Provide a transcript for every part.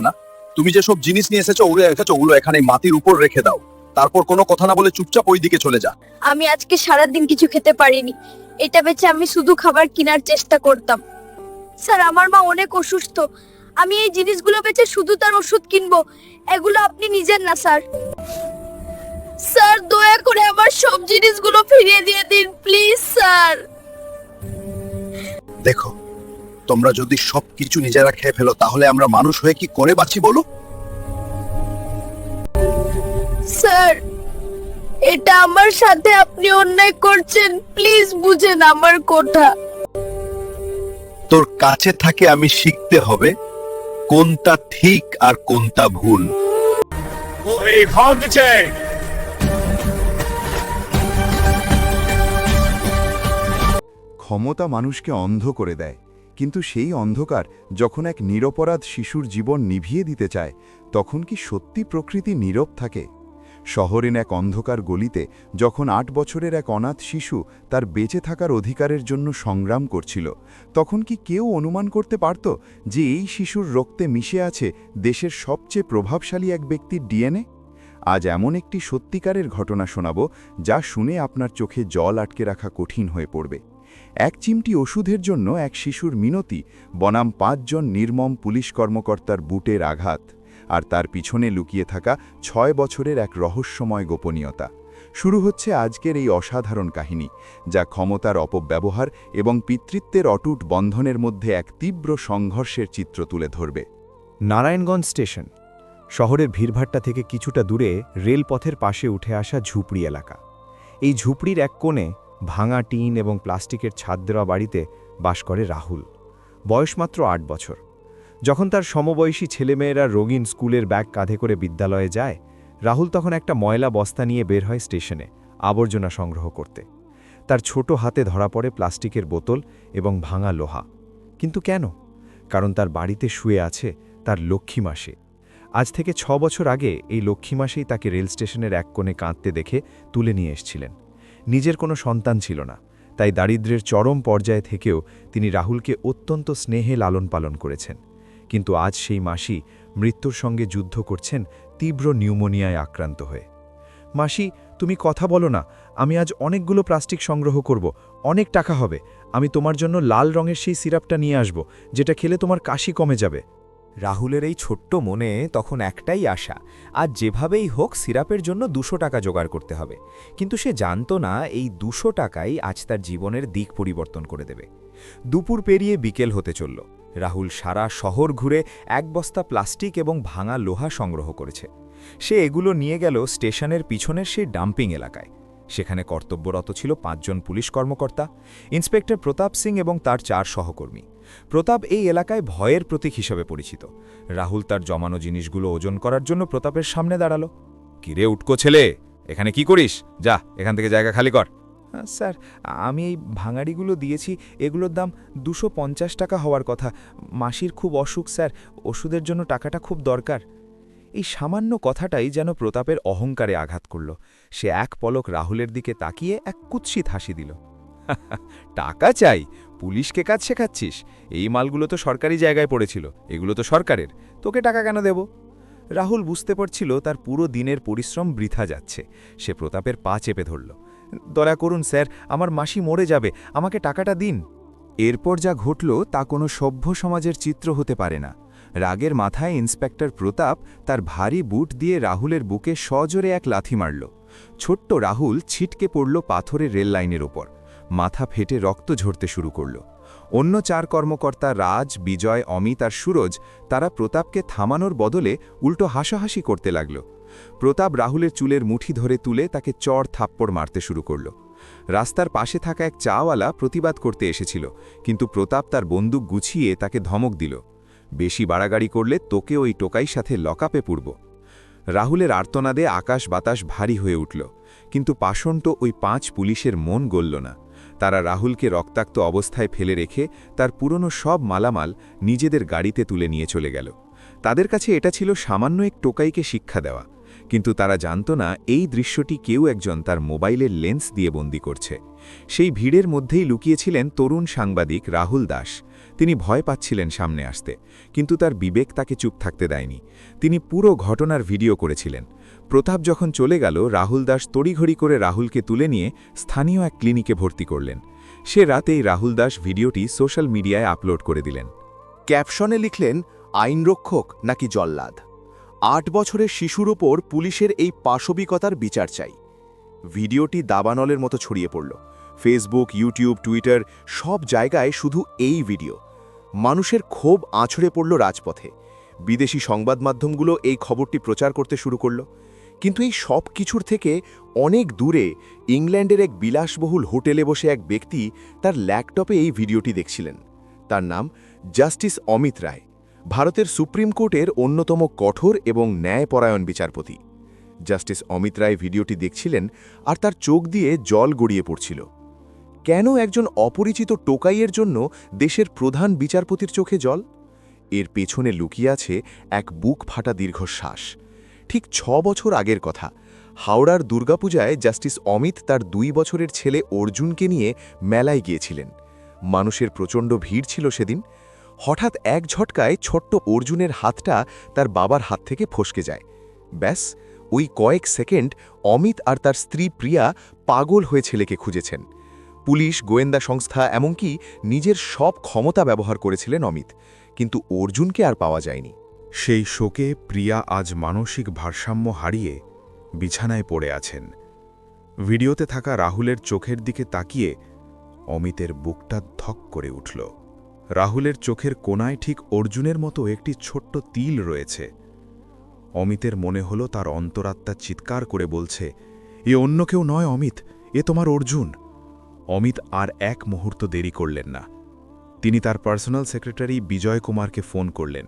না। তুমি যেসব জিনিস নিয়ে এসেছ ওগুলো রেখেছো ওগুলো এখানে মাটির উপর রেখে দাও। তারপর কোনো কথা না বলে চুপচাপ ওই দিকে চলে যা। আমি আজকে সারা দিন কিছু খেতে পারিনি। এটা বেচে আমি শুধু খাবার কেনার চেষ্টা করতাম। স্যার আমার মা অনেক অসুস্থ। আমি এই জিনিসগুলো বেচে শুধু তার ওষুধ কিনবো। এগুলো আপনি নিজের না স্যার। স্যার দয়া করে আমার সব জিনিসগুলো ফিরিয়ে দিয়ে দিন প্লিজ স্যার। দেখো তোমরা যদি সবকিছু নিজেরা খেয়ে ফেলো তাহলে আমরা মানুষ হয়ে কি করে বাঁচি বলো? স্যার এটা আমার সাথে আপনি অন্যায় করছেন। প্লিজ বুঝেন আমার কথা। তোর কাছে থাকে আমি শিখতে হবে কোনটা ঠিক আর কোনটা ভুল। ক্ষমতা মানুষকে অন্ধ করে দেয়। কিন্তু সেই অন্ধকার যখন এক নিরপরাধ শিশুর জীবন নিভিয়ে দিতে চায়, তখন কি সত্যি প্রকৃতি নীরব থাকে? শহরের এক অন্ধকার গলিতে যখন আট বছরের এক অনাথ শিশু তার বেঁচে থাকার অধিকারের জন্য সংগ্রাম করছিল, তখন কি কেউ অনুমান করতে পারত যে এই শিশুর রক্তে মিশে আছে দেশের সবচেয়ে প্রভাবশালী এক ব্যক্তির ডিএনএ? আজ এমন একটি সত্যিকারের ঘটনা শোনাব যা শুনে আপনার চোখে জল আটকে রাখা কঠিন হয়ে পড়বে। এক চিমটি ওষুধের জন্য এক শিশুর মিনতি, বনাম পাঁচজন নির্মম পুলিশ কর্মকর্তার বুটের আঘাত, আর তার পিছনে লুকিয়ে থাকা ছয় বছরের এক রহস্যময় গোপনীয়তা। শুরু হচ্ছে আজকের এই অসাধারণ কাহিনী, যা ক্ষমতার অপব্যবহার এবং পিতৃত্বের অটুট বন্ধনের মধ্যে এক তীব্র সংঘর্ষের চিত্র তুলে ধরবে। নারায়ণগঞ্জ স্টেশন, শহরের ভিড়ভাট্টা থেকে কিছুটা দূরে রেলপথের পাশে উঠে আসা ঝুপড়ি এলাকা। এই ঝুপড়ির এক কোণে ভাঙা টিন এবং প্লাস্টিকের ছাদ দেওয়া বাড়িতে বাস করে রাহুল। বয়স মাত্র আট বছর। যখন তার সমবয়সী ছেলেমেয়েরা রঙিন স্কুলের ব্যাগ কাঁধে করে বিদ্যালয়ে যায়, রাহুল তখন একটা ময়লা বস্তা নিয়ে বের হয় স্টেশনে আবর্জনা সংগ্রহ করতে। তার ছোট হাতে ধরা পড়ে প্লাস্টিকের বোতল এবং ভাঙা লোহা। কিন্তু কেন? কারণ তার বাড়িতে শুয়ে আছে তার লক্ষ্মী মাসে আজ থেকে ছ বছর আগে এই লক্ষ্মী মাসেই তাকে রেল স্টেশনের এক কোণে কাঁদতে দেখে তুলে নিয়ে এসছিলেন। নিজের কোনো সন্তান ছিল না, তাই দারিদ্র্যের চরম পর্যায়ে থেকেও তিনি রাহুলকে অত্যন্ত স্নেহে লালন পালন করেছেন। কিন্তু আজ সেই মাসি মৃত্যুর সঙ্গে যুদ্ধ করছেন তীব্র নিউমোনিয়ায় আক্রান্ত হয়ে। মাসি, তুমি কথা বলো না, আমি আজ অনেকগুলো প্লাস্টিক সংগ্রহ করব, অনেক টাকা হবে, আমি তোমার জন্য লাল রঙের সেই সিরাপটা নিয়ে আসব, যেটা খেলে তোমার কাশি কমে যাবে। রাহুলের এই ছোট্ট মনে তখন একটাই আশা, আজ যেভাবেই হোক সিরাপের জন্য দুশো টাকা জোগাড় করতে হবে। কিন্তু সে জানত না এই দুশো টাকাই আজ তার জীবনের দিক পরিবর্তন করে দেবে। দুপুর পেরিয়ে বিকেল হতে চলল। রাহুল সারা শহর ঘুরে এক বস্তা প্লাস্টিক এবং ভাঙা লোহা সংগ্রহ করেছে। সে এগুলো নিয়ে গেল স্টেশনের পিছনের সেই ডাম্পিং এলাকায়। সেখানে কর্তব্যরত ছিল পাঁচজন পুলিশ কর্মকর্তা, ইন্সপেক্টর প্রতাপ সিং এবং তার চার সহকর্মী। প্রতাপ এই এলাকায় ভয়ের প্রতীক হিসেবে পরিচিত। রাহুল তার জমানো জিনিসগুলো ওজন করার জন্য প্রতাপের সামনে দাঁড়াল। কিরে উটকো ছেলে, এখানে কি করিস? যা, এখান থেকে জায়গা খালি কর। স্যার, আমি এই ভাঙাড়িগুলো দিয়েছি, এগুলোর দাম দুশো টাকা হওয়ার কথা। মাসির খুব অসুখ, স্যার, ওষুধের জন্য টাকাটা খুব দরকার। এই সামান্য কথাটাই যেন প্রতাপের অহংকারে আঘাত করল। সে এক পলক রাহুলের দিকে তাকিয়ে এক কুৎসিত হাসি দিল। টাকা চাই পুলিশকে কাজ শেখাচ্ছিস? এই মালগুলো তো সরকারি জায়গায় পড়েছিল, এগুলো তো সরকারের, তোকে টাকা কেন দেব? রাহুল বুঝতে পারছিল তার পুরো দিনের পরিশ্রম বৃথা যাচ্ছে। সে প্রতাপের পা চেপে ধরল, দয়া করুন স্যার, আমার মাসি মরে যাবে, আমাকে টাকাটা দিন। এরপর যা ঘটল তা কোনো সভ্য সমাজের চিত্র হতে পারে না। রাগের মাথায় ইন্সপেক্টর প্রতাপ তার ভারী বুট দিয়ে রাহুলের বুকে সজোরে এক লাথি মারল। ছোট্ট রাহুল ছিটকে পড়ল পাথরের রেল লাইনের ওপর। মাথা ফেটে রক্ত ঝরতে শুরু করল। অন্য চার কর্মকর্তা রাজ, বিজয়, অমিত আর সুরজ তারা প্রতাপকে থামানোর বদলে উল্টো হাসাহাসি করতে লাগল। প্রতাপ রাহুলের চুলের মুঠি ধরে তুলে তাকে চড় থাপ্পড় মারতে শুরু করল। রাস্তার পাশে থাকা এক চাওয়ালা প্রতিবাদ করতে এসেছিল, কিন্তু প্রতাপ তার বন্দুক গুছিয়ে তাকে ধমক দিল। বেশি বাড়াগাড়ি করলে তোকে ওই টোকাই সাথে লকাপে পূর্ব রাহুলের আর্তনাদে আকাশ বাতাস ভারী হয়ে উঠল, কিন্তু পাষণ্ড ওই পাঁচ পুলিশের মন গলল না। তারা রাহুলকে রক্তাক্ত অবস্থায় ফেলে রেখে তার পুরনো সব মালামাল নিজেদের গাড়িতে তুলে নিয়ে চলে গেল। তাদের কাছে এটা ছিল সামান্য এক টোকাইকে শিক্ষা দেওয়া। কিন্তু তারা জানত না এই দৃশ্যটি কেউ একজন তার মোবাইলের লেন্স দিয়ে বন্দি করছে। সেই ভিড়ের মধ্যেই লুকিয়েছিলেন তরুণ সাংবাদিক রাহুল দাস। তিনি ভয় পাচ্ছিলেন সামনে আসতে, কিন্তু তার বিবেক তাকে চুপ থাকতে দেয়নি। তিনি পুরো ঘটনার ভিডিও করেছিলেন। প্রতাপ যখন চলে গেল, রাহুল দাস তড়িঘড়ি করে রাহুলকে তুলে নিয়ে স্থানীয় এক ক্লিনিকে ভর্তি করলেন। সে রাতেই রাহুল দাস ভিডিওটি সোশ্যাল মিডিয়ায় আপলোড করে দিলেন। ক্যাপশনে লিখলেন, আইনরক্ষক নাকি জল্লাদ? আট বছরের শিশুর ওপর পুলিশের এই পাশবিকতার বিচার চাই। ভিডিওটি দাবানলের মতো ছড়িয়ে পড়ল। ফেসবুক ইউটিউব টুইটার সব জায়গায় শুধু এই ভিডিও। মানুষের ক্ষোভ আছড়ে পড়ল রাজপথে। বিদেশি সংবাদ মাধ্যমগুলো এই খবরটি প্রচার করতে শুরু করল। কিন্তু এই সব কিছুর থেকে অনেক দূরে ইংল্যান্ডের এক বিলাসবহুল হোটেলে বসে এক ব্যক্তি তার ল্যাপটপে এই ভিডিওটি দেখছিলেন। তার নাম জাস্টিস অমিত রায়। ভারতের সুপ্রিম কোর্টের অন্যতম কঠোর এবং ন্যায়পরায়ণ বিচারপতি। জাস্টিস অমিত রায় ভিডিওটি দেখছিলেন আর তার চোখ দিয়ে জল গড়িয়ে পড়ছিল। কেন একজন অপরিচিত টোকাইয়ের জন্য দেশের প্রধান বিচারপতির চোখে জল? এর পেছনে লুকিয়ে আছে এক বুক ফাটা দীর্ঘশ্বাস। ঠিক ছ বছর আগের কথা। হাওড়ার দুর্গাপূজায় জাস্টিস অমিত তার দুই বছরের ছেলে অর্জুনকে নিয়ে মেলায় গিয়েছিলেন। মানুষের প্রচণ্ড ভিড় ছিল সেদিন। হঠাৎ এক ঝটকায় ছোট্ট অর্জুনের হাতটা তার বাবার হাত থেকে ফসকে যায়। ব্যাস, ওই কয়েক সেকেন্ড অমিত আর তার স্ত্রী প্রিয়া পাগল হয়ে ছেলেকে খুঁজেছেন। পুলিশ, গোয়েন্দা সংস্থা এমনকি নিজের সব ক্ষমতা ব্যবহার করেছিলেন অমিত, কিন্তু অর্জুনকে আর পাওয়া যায়নি। সেই শোকে প্রিয়া আজ মানসিক ভারসাম্য হারিয়ে বিছানায় পড়ে আছেন। ভিডিওতে থাকা রাহুলের চোখের দিকে তাকিয়ে অমিতের বুকটা ধক করে উঠল। রাহুলের চোখের কোনায় ঠিক অর্জুনের মতো একটি ছোট্ট তিল রয়েছে। অমিতের মনে হলো তার অন্তরাত্মা চিৎকার করে বলছে, এ অন্য কেউ নয় অমিত, এ তোমার অর্জুন। অমিত আর এক মুহূর্ত দেরি করলেন না। তিনি তার পার্সোনাল সেক্রেটারি বিজয় কুমারকে ফোন করলেন।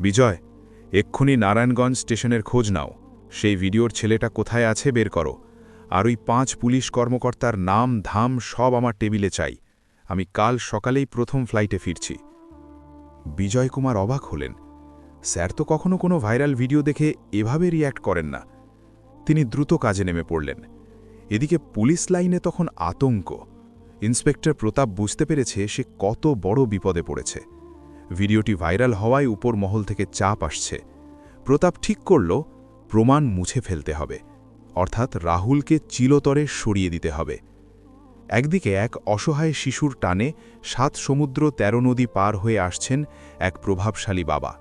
বিজয়, এক্ষুনি নারায়ণগঞ্জ স্টেশনের খোঁজ নাও। সেই ভিডিওর ছেলেটা কোথায় আছে বের করো। আর ওই পাঁচ পুলিশ কর্মকর্তার নাম, ধাম সব আমার টেবিলে চাই। আমি কাল সকালেই প্রথম ফ্লাইটে ফিরছি। বিজয় কুমার অবাক হলেন। স্যার তো কখনো কোনো ভাইরাল ভিডিও দেখে এভাবে রিয়্যাক্ট করেন না। তিনি দ্রুত কাজে নেমে পড়লেন। এদিকে পুলিশ লাইনে তখন আতঙ্ক। ইন্সপেক্টর প্রতাপ বুঝতে পেরেছে সে কত বড় বিপদে পড়েছে। ভিডিওটি ভাইরাল হওয়ায় উপর মহল থেকে চাপ আসছে। প্রতাপ ঠিক করল, প্রমাণ মুছে ফেলতে হবে। অর্থাৎ রাহুলকে চিলতরে সরিয়ে দিতে হবে। একদিকে এক অসহায় শিশুর টানে সাত সমুদ্র তেরো নদী পার হয়ে আসছেন এক প্রভাবশালী বাবা।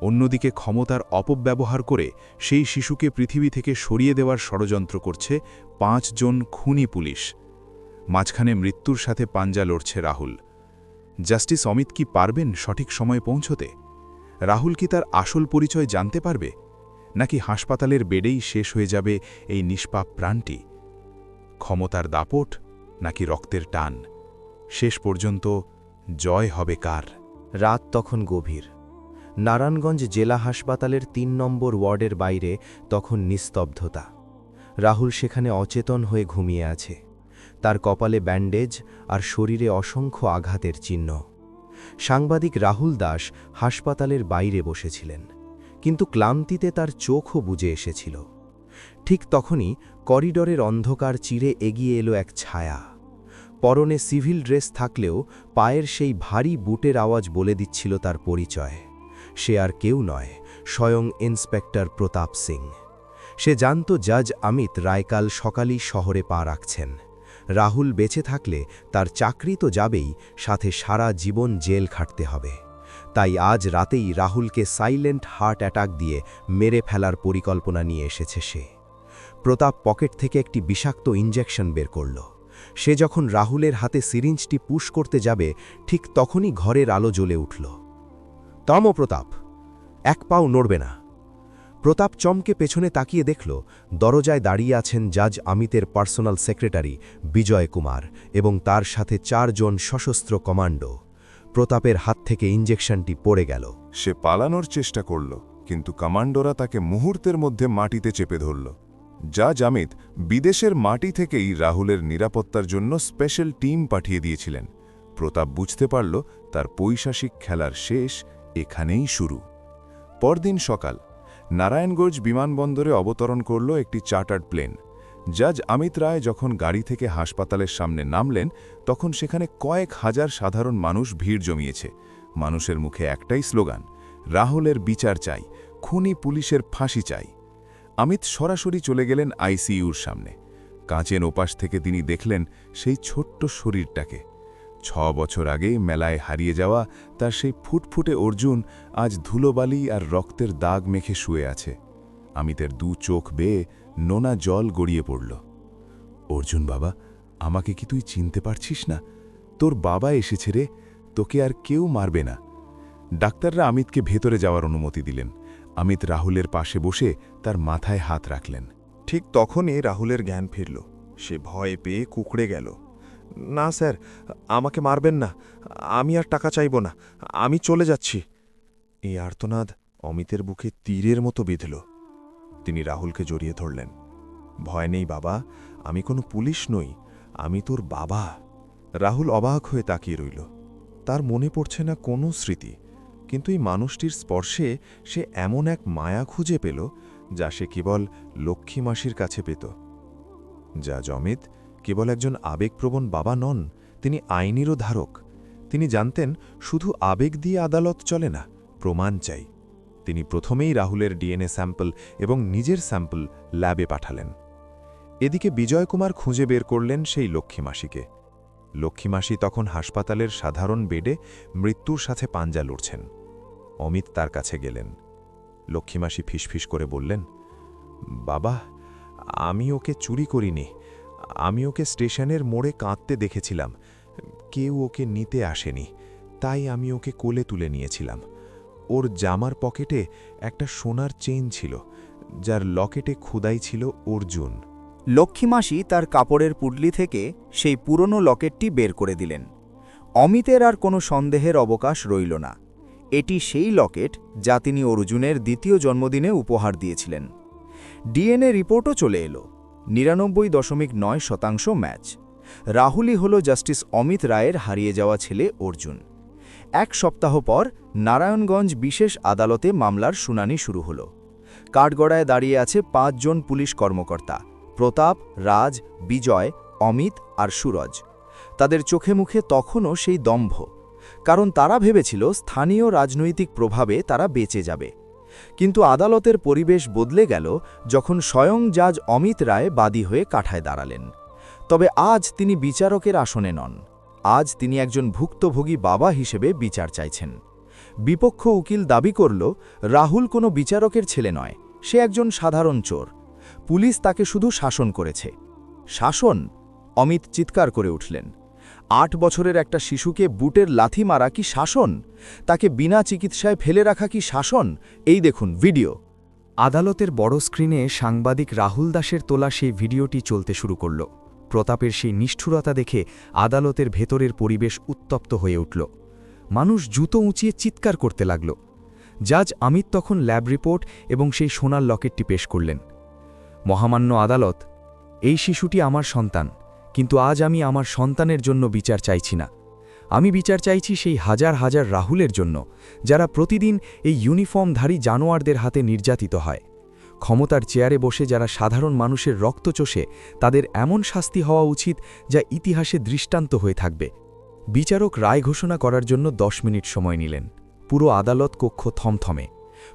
অন্যদিকে ক্ষমতার অপব্যবহার করে সেই শিশুকে পৃথিবী থেকে সরিয়ে দেওয়ার ষড়যন্ত্র করছে পাঁচজন খুনি পুলিশ। মাঝখানে মৃত্যুর সাথে পাঞ্জা লড়ছে রাহুল। জাস্টিস অমিত কি পারবেন সঠিক সময়ে পৌঁছতে? রাহুল কি তার আসল পরিচয় জানতে পারবে? নাকি হাসপাতালের বেডেই শেষ হয়ে যাবে এই নিষ্পাপ প্রাণটি? ক্ষমতার দাপট নাকি রক্তের টান, শেষ পর্যন্ত জয় হবে কার? রাত তখন গভীর। নারায়ণগঞ্জ জেলা হাসপাতালের তিন নম্বর ওয়ার্ডের বাইরে তখন নিস্তব্ধতা। রাহুল সেখানে অচেতন হয়ে ঘুমিয়ে আছে। তার কপালে ব্যান্ডেজ আর শরীরে অসংখ্য আঘাতের চিহ্ন। সাংবাদিক রাহুল দাস হাসপাতালের বাইরে বসেছিলেন, কিন্তু ক্লান্তিতে তার চোখও বুঝে এসেছিল। ঠিক তখনই করিডরের অন্ধকার চিরে এগিয়ে এলো এক ছায়া। পরনে সিভিল ড্রেস থাকলেও পায়ের সেই ভারী বুটের আওয়াজ বলে দিচ্ছিল তার পরিচয়। সে আর কেউ নয়, স্বয়ং ইন্সপেক্টর প্রতাপ সিং। সে জানত জাজ অমিত রায়কাল সকালই শহরে পা রাখছেন। রাহুল বেঁচে থাকলে তার চাকরি তো যাবেই, সাথে সারা জীবন জেল খাটতে হবে। তাই আজ রাতেই রাহুলকে সাইলেন্ট হার্ট অ্যাটাক দিয়ে মেরে ফেলার পরিকল্পনা নিয়ে এসেছে সে। প্রতাপ পকেট থেকে একটি বিষাক্ত ইঞ্জেকশন বের করল। সে যখন রাহুলের হাতে সিরিঞ্জটি পুশ করতে যাবে, ঠিক তখনই ঘরের আলো জ্বলে উঠল। তম প্রতাপ, এক পাও নড়বে না। প্রতাপ চমকে পেছনে তাকিয়ে দেখল, দরজায় দাঁড়িয়ে আছেন জাজ আমিতের পার্সোনাল সেক্রেটারি বিজয় কুমার এবং তার সাথে চারজন সশস্ত্র কমান্ডো। প্রতাপের হাত থেকে ইঞ্জেকশনটি পড়ে গেল। সে পালানোর চেষ্টা করল, কিন্তু কমান্ডোরা তাকে মুহূর্তের মধ্যে মাটিতে চেপে ধরল। যা জামিত বিদেশের মাটি থেকেই রাহুলের নিরাপত্তার জন্য স্পেশাল টিম পাঠিয়ে দিয়েছিলেন। প্রতাপ বুঝতে পারল তার পৈশাসিক খেলার শেষ এখানেই শুরু। পরদিন সকাল নারায়ণগঞ্জ বিমানবন্দরে অবতরণ করল একটি চার্টার্ড প্লেন। জাজ অমিত রায় যখন গাড়ি থেকে হাসপাতালের সামনে নামলেন, তখন সেখানে কয়েক হাজার সাধারণ মানুষ ভিড় জমিয়েছে। মানুষের মুখে একটাই স্লোগান, রাহুলের বিচার চাই, খুনি পুলিশের ফাঁসি চাই। অমিত সরাসরি চলে গেলেন আইসিইউর সামনে। কাঁচের ওপাশ থেকে তিনি দেখলেন সেই ছোট্ট শরীরটাকে। ছ বছর আগে মেলায় হারিয়ে যাওয়া তার সেই ফুটফুটে অর্জুন আজ ধুলোবালি আর রক্তের দাগ মেখে শুয়ে আছে। অমিতের দু চোখ বেয়ে নোনা জল গড়িয়ে পড়ল। অর্জুন বাবা, আমাকে কি তুই চিনতে পারছিস না? তোর বাবা এসেছে রে, তোকে আর কেউ মারবে না। ডাক্তাররা অমিতকে ভেতরে যাওয়ার অনুমতি দিলেন। অমিত রাহুলের পাশে বসে তার মাথায় হাত রাখলেন। ঠিক তখনই রাহুলের জ্ঞান ফিরল। সে ভয় পেয়ে কুকড়ে গেল। না স্যার, আমাকে মারবেন না। আমি আর টাকা চাইব না। আমি চলে যাচ্ছি। এই আর্তনাদ অমিতের বুকে তীরের মতো বিঁধল। তিনি রাহুলকে জড়িয়ে ধরলেন। ভয় নেই বাবা, আমি কোনো পুলিশ নই। আমি তোর বাবা। রাহুল অবাক হয়ে তাকিয়ে রইল। তার মনে পড়ছে না কোনো স্মৃতি। কিন্তু এই মানুষটির স্পর্শে সে এমন এক মায়া খুঁজে পেল, যা সে কেবল লক্ষ্মী মাসির কাছে পেত। যা জমিত কেবল একজন আবেগপ্রবণ বাবা নন, তিনি আইনেরও ধারক। তিনি জানতেন, শুধু আবেগ দিয়ে আদালত চলে না, প্রমাণ চাই। তিনি প্রথমেই রাহুলের ডিএনএ স্যাম্পল এবং নিজের স্যাম্পল ল্যাবে পাঠালেন। এদিকে বিজয় কুমার খুঁজে বের করলেন সেই লক্ষ্মী মাসিকে। লক্ষ্মী মাসি তখন হাসপাতালের সাধারণ বেডে মৃত্যুর সাথে পাঞ্জা লড়ছেন। অমিত তার কাছে গেলেন। লক্ষ্মীমাসি ফিসফিস করে বললেন, বাবা, আমি ওকে চুরি করিনি। আমি ওকে স্টেশনের মোড়ে কাঁদতে দেখেছিলাম। কেউ ওকে নিতে আসেনি। তাই আমি ওকে কোলে তুলে নিয়েছিলাম। ওর জামার পকেটে একটা সোনার চেইন ছিল, যার লকেটে খুদাই ছিল অর্জুন। লক্ষ্মীমাসি তার কাপড়ের পুডলি থেকে সেই পুরনো লকেটটি বের করে দিলেন। অমিতের আর কোনো সন্দেহের অবকাশ রইল না। এটি সেই লকেট যা তিনি অর্জুনের দ্বিতীয় জন্মদিনে উপহার দিয়েছিলেন। ডিএনএ রিপোর্টও চলে এলো। নিরানব্বই দশমিক নয় শতাংশ ম্যাচ। রাহুলই হল জাস্টিস অমিত রায়ের হারিয়ে যাওয়া ছেলে অর্জুন। এক সপ্তাহ পর নারায়ণগঞ্জ বিশেষ আদালতে মামলার শুনানি শুরু হল। কাঠগড়ায় দাঁড়িয়ে আছে পাঁচজন পুলিশ কর্মকর্তা, প্রতাপ, রাজ, বিজয়, অমিত আর সুরজ। তাদের চোখে মুখে তখনও সেই দম্ভ। কারণ তারা ভেবেছিল স্থানীয় রাজনৈতিক প্রভাবে তারা বেঁচে যাবে। কিন্তু আদালতের পরিবেশ বদলে গেল যখন স্বয়ং জাজ অমিত রায় বাদী হয়ে কাঠায় দাঁড়ালেন। তবে আজ তিনি বিচারকের আসনে নন। আজ তিনি একজন ভুক্তভোগী বাবা হিসেবে বিচার চাইছেন। বিপক্ষ উকিল দাবি করল, রাহুল কোনো বিচারকের ছেলে নয়, সে একজন সাধারণ চোর। পুলিশ তাকে শুধু শাসন করেছে। শাসন? অমিত চিৎকার করে উঠলেন। আট বছরের একটা শিশুকে বুটের লাথি মারা কি শাসন? তাকে বিনা চিকিৎসায় ফেলে রাখা কি শাসন? এই দেখুন ভিডিও। আদালতের বড় স্ক্রিনে সাংবাদিক রাহুল দাসের তোলা সেই ভিডিওটি চলতে শুরু করল। প্রতাপের সেই নিষ্ঠুরতা দেখে আদালতের ভেতরের পরিবেশ উত্তপ্ত হয়ে উঠল। মানুষ জুতো উঁচিয়ে চিৎকার করতে লাগল। জাজ অমিত তখন ল্যাব রিপোর্ট এবং সেই সোনার লকেটটি পেশ করলেন। মহামান্য আদালত, এই শিশুটি আমার সন্তান। কিন্তু আজ আমি আমার সন্তানের জন্য বিচার চাইছি না। আমি বিচার চাইছি সেই হাজার হাজার রাহুলের জন্য, যারা প্রতিদিন এই ইউনিফর্মধারী জানোয়ারদের হাতে নির্যাতিত হয়। ক্ষমতার চেয়ারে বসে যারা সাধারণ মানুষের রক্ত চষে, তাদের এমন শাস্তি হওয়া উচিত যা ইতিহাসে দৃষ্টান্ত হয়ে থাকবে। বিচারক রায় ঘোষণা করার জন্য দশ মিনিট সময় নিলেন। পুরো আদালত কক্ষ থমথমে।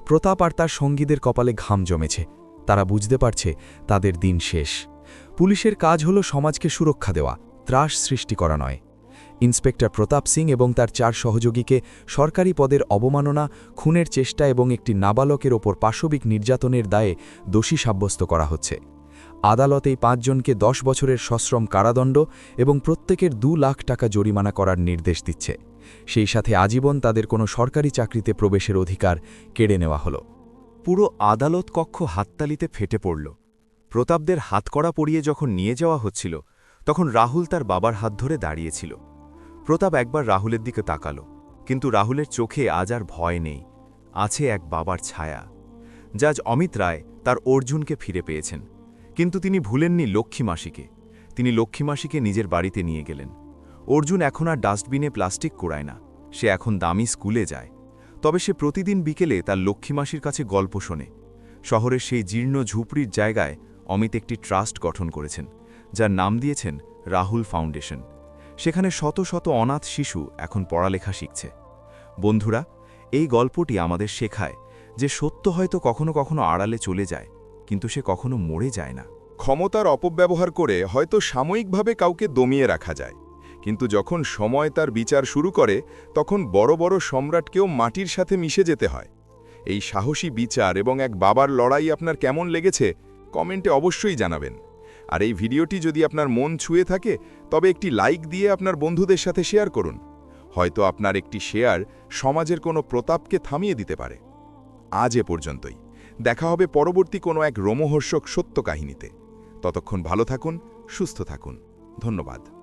প্রতাপ আর তার সঙ্গীদের কপালে ঘাম জমেছে। তারা বুঝতে পারছে তাদের দিন শেষ। পুলিশের কাজ হল সমাজকে সুরক্ষা দেওয়া, ত্রাস সৃষ্টি করা নয়। ইন্সপেক্টর প্রতাপ সিং এবং তার চার সহযোগীকে সরকারি পদের অবমাননা, খুনের চেষ্টা এবং একটি নাবালকের ওপর পাশবিক নির্যাতনের দায়ে দোষী সাব্যস্ত করা হচ্ছে। আদালত এই পাঁচজনকে দশ বছরের সশ্রম কারাদণ্ড এবং প্রত্যেকের দু লাখ টাকা জরিমানা করার নির্দেশ দিচ্ছে। সেই সাথে আজীবন তাদের কোনো সরকারি চাকরিতে প্রবেশের অধিকার কেড়ে নেওয়া হলো। পুরো আদালত কক্ষ হাততালিতে ফেটে পড়ল। প্রতাপদের হাতকড়া পরিয়ে যখন নিয়ে যাওয়া হচ্ছিল, তখন রাহুল তার বাবার হাত ধরে দাঁড়িয়েছিল। প্রতাপ একবার রাহুলের দিকে তাকালো, কিন্তু রাহুলের চোখে আজ আর ভয় নেই, আছে এক বাবার ছায়া জাজ অমিত রায় তার অর্জুনকে ফিরে পেয়েছেন। কিন্তু তিনি ভুলেননি লক্ষ্মী মাসিকে, তিনি লক্ষ্মী মাসিকে নিজের বাড়িতে নিয়ে গেলেন। অর্জুন এখন আর ডাস্টবিনে প্লাস্টিক কোড়ায় না, সে এখন দামি স্কুলে যায়। তবে সে প্রতিদিন বিকেলে তার লক্ষ্মী মাসির কাছে গল্প শোনে, শহরের সেই জীর্ণ ঝুপড়ির জায়গায় অমিত একটি ট্রাস্ট গঠন করেছেন, যার নাম দিয়েছেন রাহুল ফাউন্ডেশন। সেখানে শত শত অনাথ শিশু এখন পড়ালেখা শিখছে। বন্ধুরা, এই গল্পটি আমাদের শেখায় যে সত্য হয়তো কখনো কখনো আড়ালে চলে যায়, কিন্তু সে কখনো মরে যায় না। ক্ষমতার অপব্যবহার করে হয়তো সাময়িকভাবে কাউকে দমিয়ে রাখা যায়, কিন্তু যখন সময় তার বিচার শুরু করে, তখন বড় বড় সম্রাটকেও মাটির সাথে মিশে যেতে হয়। এই সাহসী বিচার এবং এক বাবার লড়াই আপনার কেমন লেগেছে কমেন্টে অবশ্যই জানাবেন। আর এই ভিডিওটি যদি আপনার মন ছুঁয়ে থাকে, তবে একটি লাইক দিয়ে আপনার বন্ধুদের সাথে শেয়ার করুন। হয়তো আপনার একটি শেয়ার সমাজের কোনো প্রতাপকে থামিয়ে দিতে পারে। আজ এ পর্যন্তই। দেখা হবে পরবর্তী কোনো এক রোমহর্ষক সত্য কাহিনীতে। ততক্ষণ ভালো থাকুন, সুস্থ থাকুন। ধন্যবাদ।